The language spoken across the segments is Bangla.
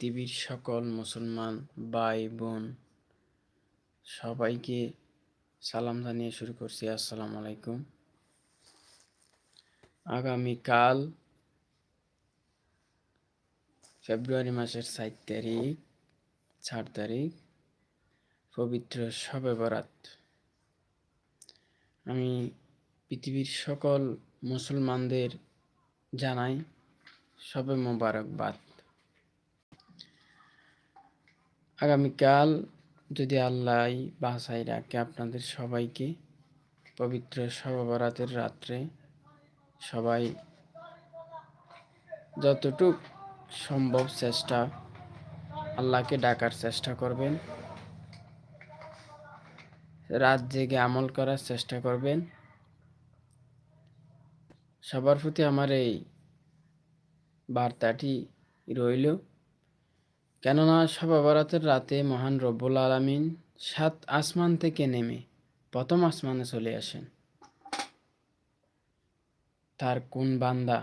পৃথিবীর সকল মুসলমান ভাই বোন সবাইকে সালাম জানিয়ে শুরু করছি। আসসালামু আলাইকুম। আগামীকাল ফেব্রুয়ারি মাসের সাত তারিখ, চার তারিখ, পবিত্র সবে বরাত। আমি পৃথিবীর সকল মুসলমানদের জানাই সবে মোবারকবাদ। আগামীকাল যদি আল্লাহ বাসাই রাখে আপনাদের সবাইকে, পবিত্র সববরাতের রাত্রে সবাই যতটুক সম্ভব চেষ্টা, আল্লাহকে ডাকার চেষ্টা করবেন। রাত জেগে আমল করার চেষ্টা করবেন। সবার প্রতি আমার এই বার্তাটি রইল। কেননা সবা বরাতের রাতে মহান রব্বুল আলমিন সাত আসমান থেকে নেমে প্রথম আসমানে চলে আসেন। তার কোন বান্দা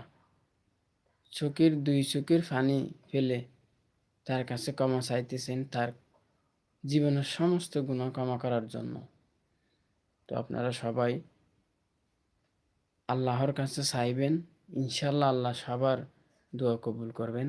চোখের দুই চোখের ফানি ফেলে তার কাছে ক্ষমা চাইতেছেন তার জীবনের সমস্ত গুণা ক্ষমা করার জন্য? তো আপনারা সবাই আল্লাহর কাছে চাইবেন ইনশাল্লাহ আল্লাহ সবার দোয়া কবুল করবেন।